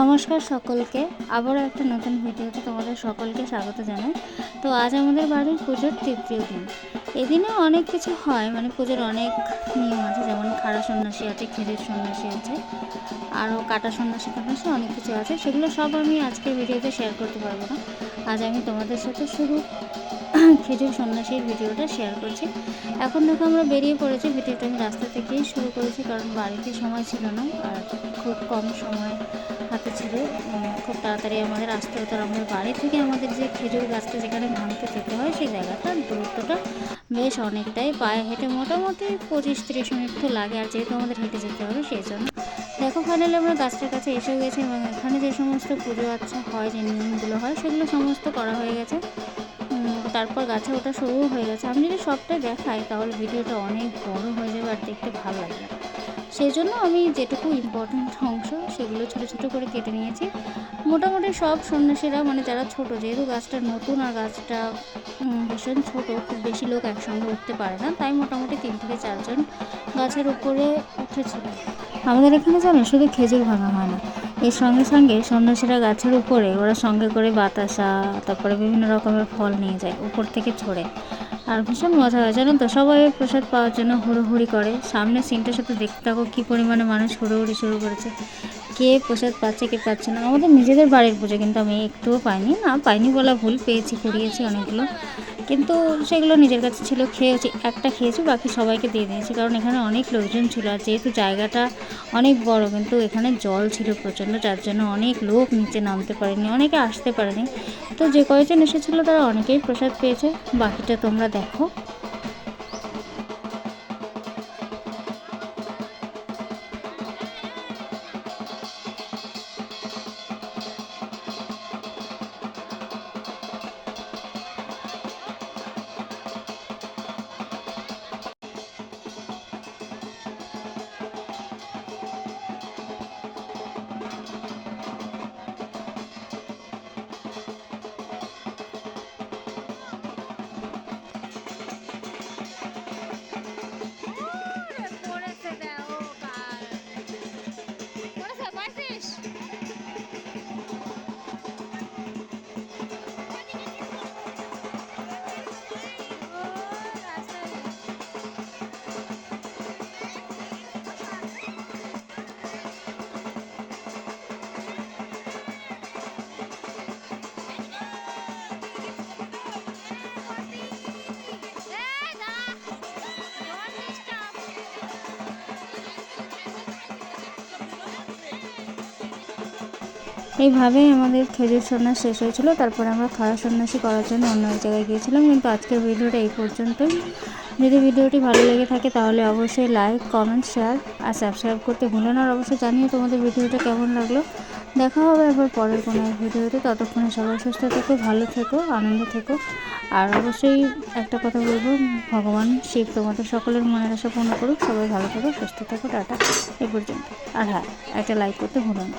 নমস্কার সকলকে। আবারও একটা নতুন ভিডিওতে তোমাদের সকলকে স্বাগত জানাই। তো আজ আমাদের বাড়ির পুজোর তৃতীয় দিন। এদিনে অনেক কিছু হয় মানে পুজোর অনেক নিয়ম আছে, যেমন খাড়া সন্ন্যাসী আছে খেজুর সন্ন্যাসী আছে, আরও কাটা সন্ন্যাসী সন্ন্যাসী অনেক কিছু আছে। সেগুলো সব আমি আজকের ভিডিওতে শেয়ার করতে পারব না। আজ আমি তোমাদের সাথে শুধু খেজুর সন্ন্যাসীর ভিডিওটা শেয়ার করছি। এখন দেখো আমরা বেরিয়ে পড়েছি, ভিডিওটা আমি রাস্তা থেকেই শুরু করেছি কারণ বাড়িতে সময় ছিল না আর খুব কম সময় হাতে ছিল। খুব তাড়াতাড়ি আমাদের আসতে হতো আমাদের বাড়ি থেকে আমাদের যে খেজুর গাছটা যেখানে ভাঙতে যেতে হয় সেই জায়গাটার দূরত্বটা বেশ অনেকটাই। পায়ে হেঁটে মোটামুটি পঁচিশ তিরিশ মিনিট তো লাগে আর যেহেতু আমাদের হেঁটে যেতে হবে সেই জন্য। দেখো ফাইনালি আমরা গাছটার কাছে এসেও গেছি এবং এখানে যে সমস্ত পুজো আচ্ছা হয়, যে নিয়মগুলো হয় সেগুলো সমস্ত করা হয়ে গেছে। তারপর গাছে ওটা শুরু হয়ে গেছে। আমি যদি সবটাই দেখাই, তাহলে ভিডিওটা অনেক বড় হয়ে যাবে আর দেখতে ভালো লাগবে। সেই জন্য আমি যেটুকু ইম্পর্ট্যান্ট অংশ, সেগুলো ছোটো ছোটো করে কেটে নিয়েছি। মোটামুটি সব সন্ন্যাসীরা মানে যারা ছোট, যেহেতু গাছটা নতুন আর গাছটা ভীষণ ছোট, খুব বেশি লোক একসঙ্গে উঠতে পারে না, তাই মোটামুটি তিন থেকে চারজন গাছের উপরে উঠেছিল। আমাদের এখানে জানো, শুধু খেজুর ভাঙা হয় না। এর সঙ্গে সঙ্গে সন্ন্যাসীরা গাছের উপরে, ওরা সঙ্গে করে বাতাসা, তারপরে বিভিন্ন রকমের ফল নিয়ে যায়, উপর থেকে ছড়ে আর ভীষণ মজা হয়, জানো তো? সবাই প্রসাদ পাওয়ার জন্য হুড়োহুড়ি করে। সামনে সিনটার সাথে দেখতে থাকো কী পরিমাণে মানুষ হুড়োহুড়ি শুরু করেছে। কে প্রসাদ পাচ্ছে, কে পাচ্ছে না? আমাদের নিজেদের বাড়ির পুজো, কিন্তু আমি একটুও পাইনি। না, পাইনি বলা ভুল, পেয়েছি কুড়িয়েছি অনেকগুলো। কিন্তু সেগুলো নিজের কাছে ছিল, খেয়েছি, একটা খেয়েছি, বাকি সবাইকে দিয়ে দিয়েছি। কারণ এখানে অনেক লোকজন ছিল আর যেহেতু জায়গাটা অনেক বড়, কিন্তু এখানে জল ছিল প্রচণ্ড, যার জন্য অনেক লোক নিচে নামতে পারেনি, অনেকে আসতে পারেনি। তো যে কয়েকজন এসেছিল তারা অনেকেই প্রসাদ পেয়েছে। বাকিটা তোমরা দেখো। এইভাবেই আমাদের খেজুর সন্ন্যাস শেষ হয়েছিল। তারপরে আমরা খাওয়া সন্ন্যাসী করার জন্য অন্য জায়গায় গিয়েছিলাম। কিন্তু আজকের ভিডিওটা এই পর্যন্তই। যদি ভিডিওটি ভালো লেগে থাকে তাহলে অবশ্যই লাইক কমেন্ট শেয়ার আর সাবস্ক্রাইব করতে ভুলো না। আর অবশ্যই জানিয়ে তোমাদের ভিডিওটা কেমন লাগল। দেখা হবে এবার পরের কোনো এক ভিডিওতে। ততক্ষণে সবাই সুস্থ থেকো, ভালো থেকো, আনন্দ থেকো। আর অবশ্যই একটা কথা বলব, ভগবান শিব তোমাদের সকলের মনের আশা পূর্ণ করুক। সবাই ভালো থেকো, সুস্থ থেকো, টাটা। এ পর্যন্ত। আর হ্যাঁ একটা লাইক করতে ভুলো না।